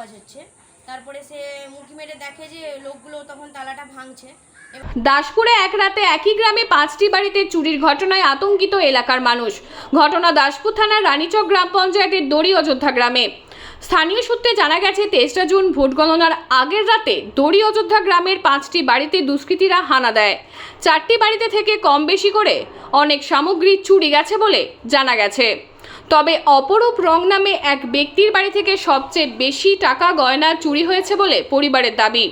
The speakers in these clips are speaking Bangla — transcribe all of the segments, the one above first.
আওয়াজ হচ্ছে। তারপরে সে মুখি মেরে দেখে যে লোকগুলো তখন তালাটা ভাঙছে। দাসপুরে এক রাতে একই গ্রামে পাঁচটি বাড়িতে চুরির ঘটনায় আতঙ্কিত এলাকার মানুষ। ঘটনা দাসপুর থানার রানীচক গ্রাম পঞ্চায়েতের দড়ি অযোধ্যা গ্রামে। স্থানীয় সূত্রে জানা গেছে, তেসরা জুন ভোট গণনার আগের রাতে দড়ি অযোধ্যা গ্রামের পাঁচটি বাড়িতে দুষ্কৃতীরা হানা দেয়। চারটি বাড়িতে থেকে কম বেশি করে অনেক সামগ্রী চুরি গেছে বলে জানা গেছে। তবে অপরূপ রং নামে এক ব্যক্তির বাড়ি থেকে সবচেয়ে বেশি টাকা গয়না চুরি হয়েছে বলে পরিবারের দাবি।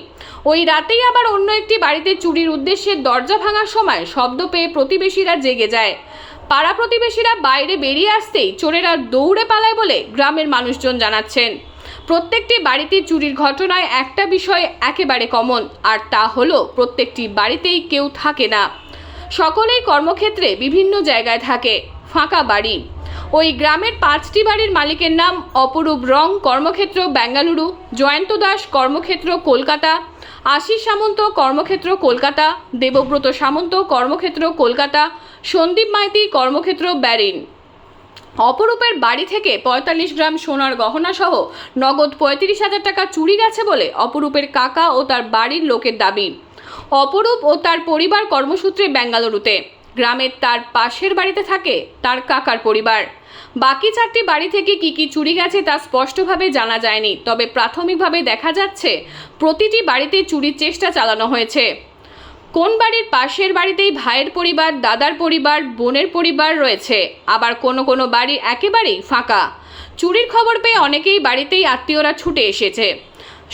ওই রাতেই আবার অন্য একটি বাড়িতে চুরির উদ্দেশ্যে দরজা ভাঙার সময় শব্দ পেয়ে প্রতিবেশীরা জেগে যায়। পাড়া প্রতিবেশীরা বাইরে বেরিয়ে আসতেই চোরেরা দৌড়ে পালায় বলে গ্রামের মানুষজন জানাচ্ছেন। প্রত্যেকটি বাড়িতে চুরির ঘটনায় একটা বিষয় একেবারে কমন, আর তা হলো প্রত্যেকটি বাড়িতেই কেউ থাকে না। সকলেই কর্মক্ষেত্রে বিভিন্ন জায়গায় থাকে। ফাঁকা বাড়ি। ওই গ্রামের পাঁচটি বাড়ির মালিকের নাম অপরূপ রং কর্মক্ষেত্র বেঙ্গালুরু, জয়ন্ত দাস কর্মক্ষেত্র কলকাতা, আশিস সামন্ত কর্মক্ষেত্র কলকাতা, দেবব্রত সামন্ত কর্মক্ষেত্র কলকাতা, সন্দীপ মাইতি কর্মক্ষেত্র ব্যারিন। অপরূপের বাড়ি থেকে পঁয়তাল্লিশ গ্রাম সোনার গহনা সহ নগদ পঁয়ত্রিশ হাজার টাকা চুরি গেছে বলে অপরূপের কাকা ও তার বাড়ির লোকের দাবি। অপরূপ ও তার পরিবার কর্মসূত্রে বেঙ্গালুরুতে। গ্রামের তার পাশের বাড়িতে থাকে তার কাকার পরিবার। বাকি চারটি বাড়ি থেকে কি কি চুরি গেছে তা স্পষ্টভাবে জানা যায়নি, তবে প্রাথমিকভাবে দেখা যাচ্ছে প্রতিটি বাড়িতে চুরির চেষ্টা চালানো হয়েছে। কোন বাড়ির পাশের বাড়িতেই ভাইয়ের পরিবার, দাদার পরিবার, বোনের পরিবার রয়েছে, আবার কোনো কোনো বাড়ি একেবারেই ফাঁকা। চুরির খবর পেয়ে অনেকেই বাড়িতেই আত্মীয়রা ছুটে এসেছে।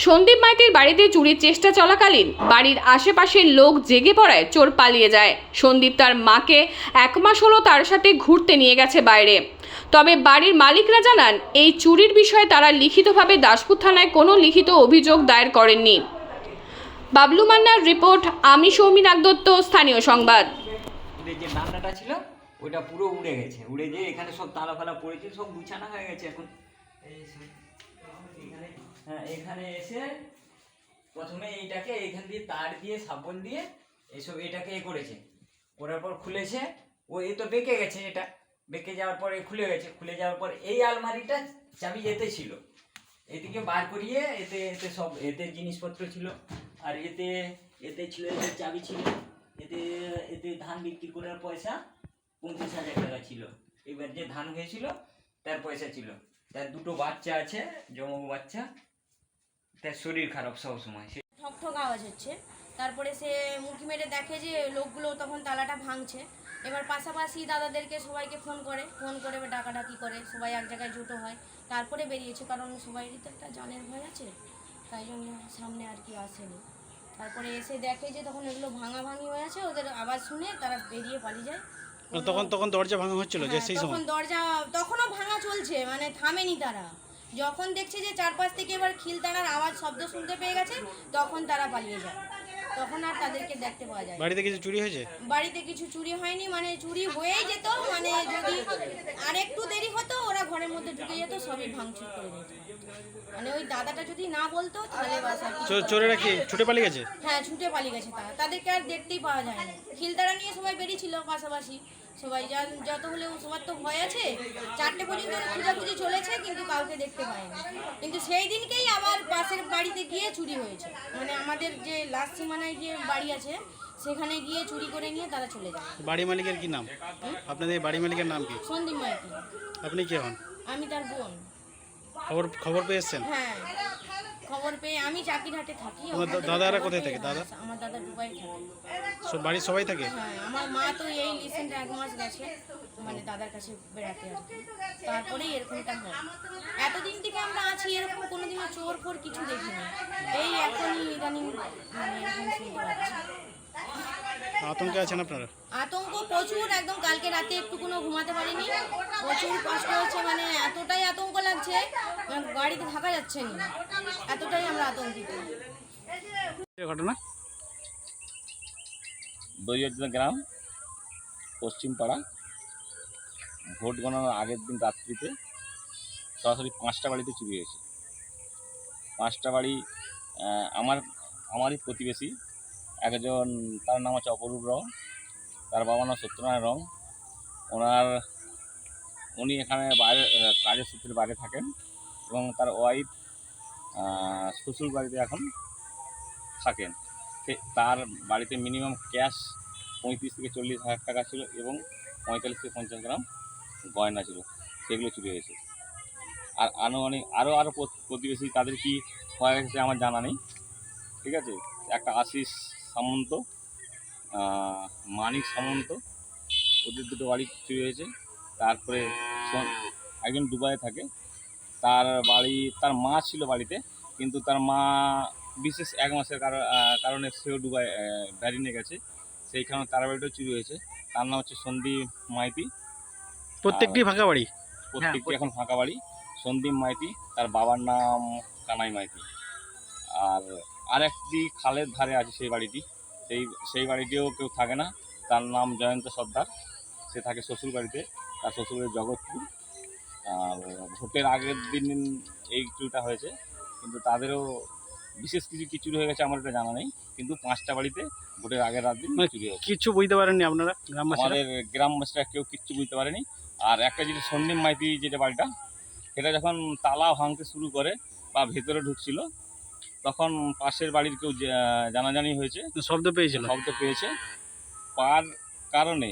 সন্দীপ মাইতির বাড়িতে চুরির চেষ্টা চলাকালীন বাড়ির আশেপাশের লোক জেগে পড়ায় চোর পালিয়ে যায়। সন্দীপ তার মাকে এক মাস হলো তার সাথে ঘুরতে নিয়ে গেছে বাইরে। তবে বাড়ির মালিকরা জানান, এই চুরির বিষয়ে তারা লিখিতভাবে দাসপুর থানায় কোনো লিখিত অভিযোগ দায়ের করেননি। বাবলু মান্নার রিপোর্ট, আমি সৌমি নাগদত্ত, স্থানীয় সংবাদ। যে ছিল, ওইটা পুরো উড়ে গেছে। উড়ে যেয়ে এখানে সব তালা ফালা পড়েছে, সব গুছানো হয়ে গেছে এখন। এই হ্যাঁ এখানে এসে প্রথমে এইটাকে এখান দিয়ে তার দিয়ে সাবন দিয়ে এসব এটাকে এ করেছে। করার পর খুলেছে। ও এ তো বেঁকে গেছে এটা। বেঁকে যাওয়ার পরে খুলে গেছে। খুলে যাওয়ার পর এই আলমারিটা চাবি এতে ছিল। এদিকে বার করিয়ে এতে এতে সব, এতে জিনিসপত্র ছিল। আর এতে এতে ছিল, এতে চাবি ছিল। এতে এতে ধান বিক্রি করার পয়সা পঁচিশ হাজার টাকা ছিল। এবার যে ধান হয়েছিল, তার পয়সা ছিল। তার দুটো বাচ্চা আছে জমক বাচ্চা। তার শরীর খারাপ সব সময় সে ঠক ঠক আওয়াজ হচ্ছে। তারপরে সে মুখি মেরে দেখে যে লোকগুলো তখন তালাটা ভাঙছে। এবার পাশাপাশি দাদাদেরকে সবাইকে ফোন করে। ফোন করে এবার ডাকাডাকি করে। সবাই এক জায়গায় জুটো হয়। তারপরে বেরিয়েছে কারণ সবাইরই তো একটা জানের ভয় আছে। তাই জন্য সামনে আর কি আসেনি। তারপরে এসে দেখে যে তখন এগুলো ভাঙা ভাঙি হয়ে আছে। ওদের আওয়াজ শুনে তারা বেরিয়ে পালিয়ে যায়। তখন তখন দরজা ভাঙা হচ্ছিল যে হ্যাঁ, সেই তখন দরজা তখনও ভাঙা চলছে। মানে থামেনি তারা। যখন দেখছে যে চারপাশ থেকে এবার খিলতানার আওয়াজ শব্দ শুনতে পেয়ে গেছে তখন তারা পালিয়ে যায়। তখন আর তাদেরকে দেখতে পাওয়া যায় বাড়িতে কিছু চুরি হয়েছে? বাড়িতে কিছু চুরি হয়নি মানে চুরি হয়েই যেত মানে যদি আর একটু দেরি হতো ওরা ঘরের মধ্যে ঢুকে যেত সবই ভাঙচুর করে দিত। মানে ওই দাদাটা যদি না বলতো তাহলে বাস আর কিছু চোর- চোরেরা কি ছুটে পালিয়ে গেছে? হ্যাঁ ছুটে পালিয়ে গেছে তারা। তাদেরকে আর দেখতেই পাওয়া যায় না। খিলতারা নিয়ে সবাই বেরিয়েছিল পাশাপাশি। সবাই যান যত হলেও সবার তো ভয় আছে চারটে পর্যন্ত খোঁজাখুঁজি চলেছে কিন্তু কাউকে দেখতে পায়নি কিন্তু সেই দিনকেই আবার পাশের বাড়িতে গিয়ে চুরি হয়েছে। মানে আমাদের যে লাস্ট সীমানায় যে বাড়ি আছে সেখানে গিয়ে চুরি করে নিয়ে তারা চলে যায়। বাড়ি মালিকের কি নাম? আপনাদের বাড়ি মালিকের নাম কি? সন্দীপ মাইতি। আপনি কে হন? আমি তার বোন। খবর খবর পেয়ে এসছেন? হ্যাঁ। খবর পেয়ে আমি চাকিরহাটে থাকি দাদারা কোথায় থাকে, দাদা? আমার দাদা দুবাই থাকে। সব বাড়ির সবাই থাকে? হ্যাঁ আমার মা তো এই রিসেন্ট এক মাস গেছে মানে দাদার কাছে বেড়াতে আর তারপরেই এরকমটা হয়। এতদিন থেকে আমরা আছি এরকম কোনোদিনও চোর ফোর কিছু দেখিনি। এই এখনই ইদানিং মানে এরকম শুনতে পাচ্ছি আতঙ্কে আছেন আপনারা? আতঙ্ক প্রচুর একদম কালকে রাতে একটু কোনো ঘুমাতে পারিনি। প্রচুর কষ্ট হচ্ছে মানে এতটাই আতঙ্ক লাগছে মানে গাড়িতে থাকা যাচ্ছে না। এতটাই আমরা আতঙ্কিত। এই ঘটনা? দৈয়জনা গ্রাম পশ্চিমপাড়া। ভোট গণনার আগের দিন রাত্রিতে সরাসরি পাঁচটা বাড়িতে চুরি হয়েছে। পাঁচটা বাড়ি আমার আমারই প্রতিবেশী একজন, তার নাম হচ্ছে অপরূপ রং, তার বাবার নাম সত্যনারায়ণ রং। ওনার, উনি এখানে বাইরে, কাজের সূত্রে বাইরে থাকেন এবং তার ওয়াইফ শ্বশুর বাড়িতে এখন থাকেন। তার বাড়িতে মিনিমাম ক্যাশ পঁয়ত্রিশ থেকে চল্লিশ হাজার টাকা ছিল এবং পঁয়তাল্লিশ থেকে পঞ্চাশ গ্রাম গয়না ছিল। সেগুলো চুরি হয়েছে। আর আনুমানিক আরও আরও প্রতিবেশী তাদের কি হয়ে গেছে আমার জানা নেই। ঠিক আছে? একটা আশিস সামন্ত মানিক সামন্ত ওদের দুটো বাড়ি চুরি হয়েছে। তারপরে একজন দুবাইয়ে থাকে। তার বাড়ি তার মা ছিল বাড়িতে কিন্তু তার মা বিশেষ এক মাসের কারো- কারণে সেও দুবাই ব্যারিনে গেছে। সেইখানে তার বাড়িটাও চুরি হয়েছে। তার নাম হচ্ছে সন্দীপ মাইতি। প্রত্যেকটি ফাঁকা বাড়ি? প্রত্যেকটি এখন ফাঁকা বাড়ি। সন্দীপ মাইতি তার বাবার নাম কানাই মাইতি। আর আর একটি খালের ধারে আছে সেই বাড়িটি। সেই সেই বাড়িতেও কেউ থাকে না। তার নাম জয়ন্ত সর্দার। সে থাকে শ্বশুর বাড়িতে। তার শ্বশুর বাড়ি জগৎপুর। আর ভোটের আগের দিন এই চুরিটা হয়েছে। কিন্তু তাদেরও বিশেষ কিছু কি চুরি হয়ে গেছে আমার এটা জানা নেই। কিন্তু পাঁচটা বাড়িতে ভোটের আগের রাত দিন মানে চুরি হয়েছে। কিছু বুঝতে পারেননি আপনারা আমাদের গ্রামবাসীরা কেউ কিচ্ছু বুঝতে পারেনি। আর একটা যেটা সন্দীপ মাইতি যেটা বাড়িটা সেটা যখন তালা ভাঙতে শুরু করে বা ভেতরে ঢুকছিল পাশের বাড়ির কেউ জানাজানি হয়েছে। শব্দ পেয়েছিল? শব্দ পেয়েছে। পার কারণে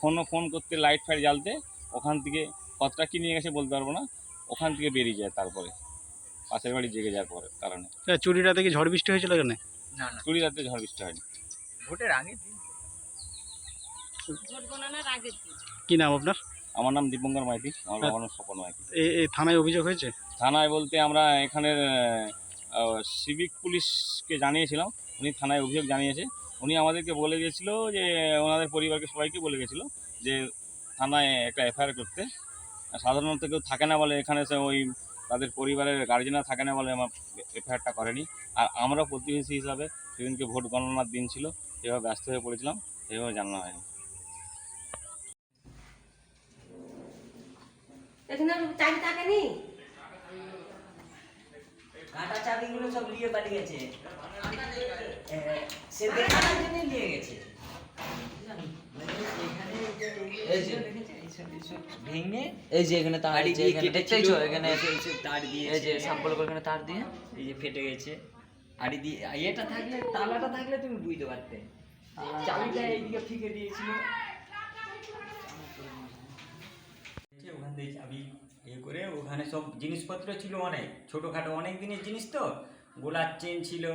ফোনও ফোন করতে লাইট ফাইট জ্বালতে ওখান থেকে কতটা কি নিয়ে গেছে বলতে পারব না। ওখান থেকে বেরিয়ে যায় তারপরে। পাশের বাড়ি জেগে যাওয়ার পরে কারণে। এ, চুরিটা থেকে ঝড় বৃষ্টি হয়েছিল এখানে? না না। চুরি রাতে ঝড় বৃষ্টি হয়নি। ভোটের আগে কি নাম আপনার? আমার নাম দীপঙ্কর মাইতি। আমার বাবার নাম স্বপন মাইতি। এই এই থানায় অভিযোগ হয়েছে? থানায় বলতে আমরা এখানের সিভিক পুলিশকে জানিয়েছিলাম। উনি থানায় অভিযোগ জানিয়েছে। উনি আমাদেরকে বলে গেছিল যে, ওনাদের পরিবারকে সবাইকে বলে গেছিল যে, থানায় একটা এফআইআর করতে। সাধারণত কেউ থাকে না বলে এখানে সে ওই তাদের পরিবারের গার্জেনরা থাকে না বলে আমার এফআইআরটা করেনি। আর আমরা প্রতিবেশী হিসাবে সেদিনকে ভোট গণনার দিন ছিল সেভাবে ব্যস্ত হয়ে পড়েছিলাম সেভাবে জানানো হয়নি। এখানে চাবি থাকেনি? কাঁটা চাবিগুলো সব নিয়ে পালিয়েছে। এ, সে দেখানোর জন্য নিয়ে গেছে। ভেঙে এই যে এখানে তার দিয়ে এখানে দেখতেইছো এখানে তার দিয়ে এই যে সাম্পল করে এখানে তার দিয়ে এই যে ফেটে গেছে। আড়ি দিয়ে এটা থাকলে তালাটা থাকলে তুমি বুঝতে পারতে। চাবিটা এইদিকে ফিকে দিয়েছিল। ওখান থেকে চাবি ইয়ে করে ওখানে সব জিনিসপত্র ছিল অনেক ছোটোখাটো অনেক দিনের জিনিস তো গোলার চেন ছিল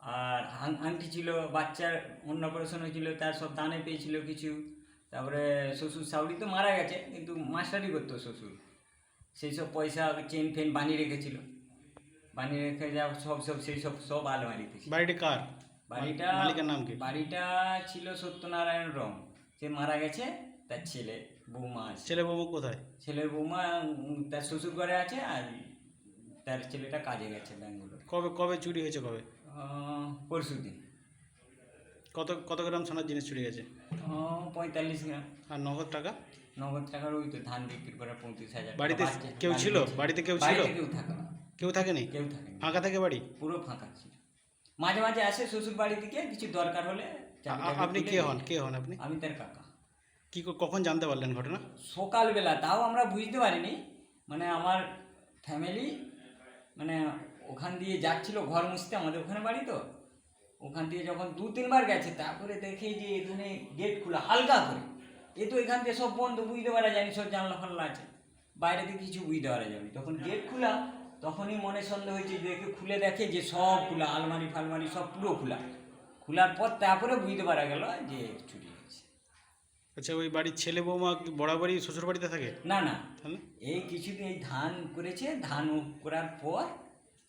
আর আংটি ছিল বাচ্চার অন্নপ্রাশন হয়েছিল তার সব দানে পেয়েছিল কিছু তারপরে শ্বশুর শাউরি তো মারা গেছে কিন্তু মাস্টারি করতো শ্বশুর। সেই সব পয়সা চেন ফেন বানিয়ে রেখেছিল। বানিয়ে রেখে যা সব সব সেই সব সব আলমারিতে। বাড়িটি কার? বাড়িটা মালিকের নাম কি? বাড়িটা ছিল সত্যনারায়ণ রং। সে মারা গেছে তার ছেলে। বৌমা আছে। ছেলে বাবু কোথায়? ছেলের বৌমা তার শ্বশুর ঘরে আছে আর তার ছেলেটা কাজে গেছে ব্যাঙ্গালোর। কবে কবে চুরি হয়েছে কবে? পরশু দিন। কত কত গ্রাম সোনার জিনিস চুরি গেছে? পঁয়তাল্লিশ গ্রাম। আর নগদ টাকা? নগদ টাকার ওই তো ধান বিক্রি করে পঁয়ত্রিশ হাজার। বাড়িতে কেউ ছিল? বাড়িতে কেউ ছিল? কেউ থাকে না। কেউ থাকেনি? কেউ থাকে ফাঁকা থাকে বাড়ি? পুরো ফাঁকা ছিল। মাঝে মাঝে আসে শ্বশুর বাড়ি থেকে কিছু দরকার হলে আপনি কে হন? কে হন আপনি? আমি তার কাকা। কি কখন জানতে পারলেন ঘটনা? সকালবেলা, তাও আমরা বুঝতে পারিনি। মানে আমার ফ্যামিলি মানে ওখান দিয়ে যাচ্ছিল, ঘর মুছতে, আমাদের ওখানে বাড়ি তো। ওখান দিয়ে যখন দু তিনবার গেছে, তারপরে দেখে যে এখানে গেট খোলা, হালকা করে। এ তো এখান থেকে সব বন্ধ, বুঝতে পারা যায়নি, সব জানলা ফানলা আছে। বাইরে থেকে কিছু বুঝতে পারা যায়নি। তখন গেট খোলা, তখনই মনে সন্দেহ হয়েছে দেখে খুলে দেখে যে সব খোলা, আলমারি ফালমারি সব পুরো খোলা। খোলার পর তারপরে বুঝতে পারা গেল যে চুরি আচ্ছা ওই বাড়ির ছেলে বৌমা বরাবরই শ্বশুর বাড়িতে থাকে? না না। তাহলে? এই কিছুদিন এই ধান করেছে ধান করার পর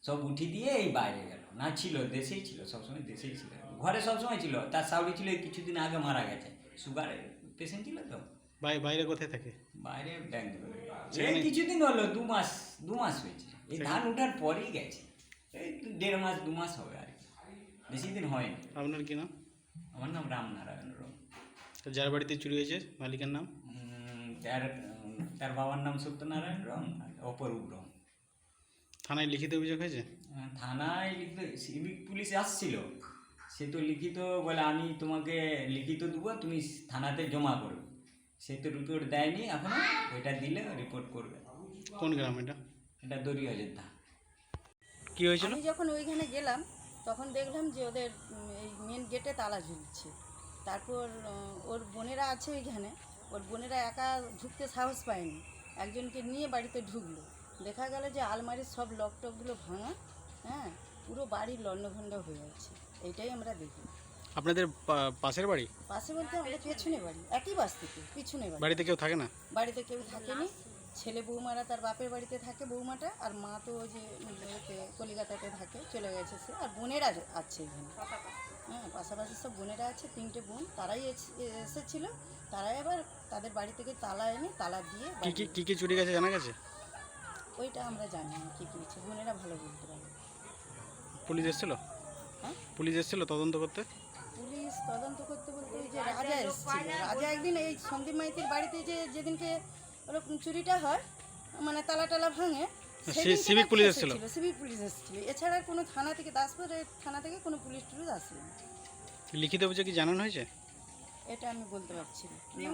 সব উঠি দিয়ে এই বাইরে গেল। না ছিল দেশেই ছিল সবসময় দেশেই ছিল। ঘরে সবসময় ছিল তার সাউরি ছিল কিছুদিন আগে মারা গেছে। সুগারের পেশেন্ট ছিল তো? বাই- বাইরে কোথায় থাকে? বাইরে ব্যাঙ্গালোরে। এই কিছুদিন হলো দু মাস দু মাস হয়েছে। এই ধান ওঠার পরেই গেছে। এই দেড় মাস দু মাস হবে আর কি। বেশি দিন হয়নি। আপনার কি নাম? আমার নাম রামনারায়ণ যার বাড়িতে চুরি হয়েছে মালিকের নাম? তার তার বাবার নাম সত্যনারায়ণ রং অপরূপ রম। থানায় লিখিত অভিযোগ হয়েছে? থানায় লিখিত সিভিক পুলিশ আসছিল। সে তো লিখিত বলে আমি তোমাকে লিখিত দেবো তুমি থানাতে জমা করবে সে তো রিপোর্ট দেয়নি এখনও ওইটা দিলে রিপোর্ট করবে। কোন গ্রাম এটা? এটা দড়ি অযোধ্যা কি হয়েছিল? আমি যখন ওইখানে গেলাম তখন দেখলাম যে ওদের এই মেন গেটে তালা ঝুলছে। তারপর ওর বোনেরা আছে ওইখানে। ওর বোনেরা একা ঢুকতে সাহস পায়নি। একজনকে নিয়ে বাড়িতে ঢুকলো। দেখা গেল যে আলমারির সব লক টকগুলো ভাঙা হ্যাঁ? পুরো বাড়ি লণ্ডভণ্ড হয়ে আছে এইটাই আমরা দেখি। আপনাদের পাশের বাড়ি? পাশে বলতে আমাদের পেছনে বাড়ি। একই বাস থেকে পিছনে বাড়ি। বাড়িতে কেউ থাকে না? বাড়িতে কেউ থাকেনি। ছেলে বৌমারা তার বাপের বাড়িতে থাকে বৌমাটা আর মা তো ওই যে কলিকাতাতে থাকে চলে গেছে সে। আর বোনেরা আছে এখানে। হ্যাঁ পাশাপাশি সব বোনেরা আছে তিনটে বোন তারাই এস- এসেছিল। তারাই আবার তাদের বাড়ি থেকে তালা এনে তালা দিয়ে কি কি কি কি চুরি গেছে জানা গেছে? ওইটা আমরা জানি না কী কী হয়েছে বোনেরা ভালো বলতে পারে। পুলিশ এসেছিল? হ্যাঁ? পুলিশ এসেছিল তদন্ত করতে? পুলিশ তদন্ত করতে বলতে ওই যে রাজা এসেছিল। রাজা একদিন এই সন্দীপ মাইতির বাড়িতে যে যেদিনকে ওরকম চুরিটা হয় মানে তালা টালা ভাঙে সি- civic পুলিশ এসেছিল? সিভিক পুলিশ এসেছিল এছাড়া কোনো থানা থেকে দাসপুরের থানা থেকে কোনো পুলিশ টুলিশ আসেনি লিখিত অভিযোগ কি জানানো হয়েছে এটা আমি বলতে পারছি। না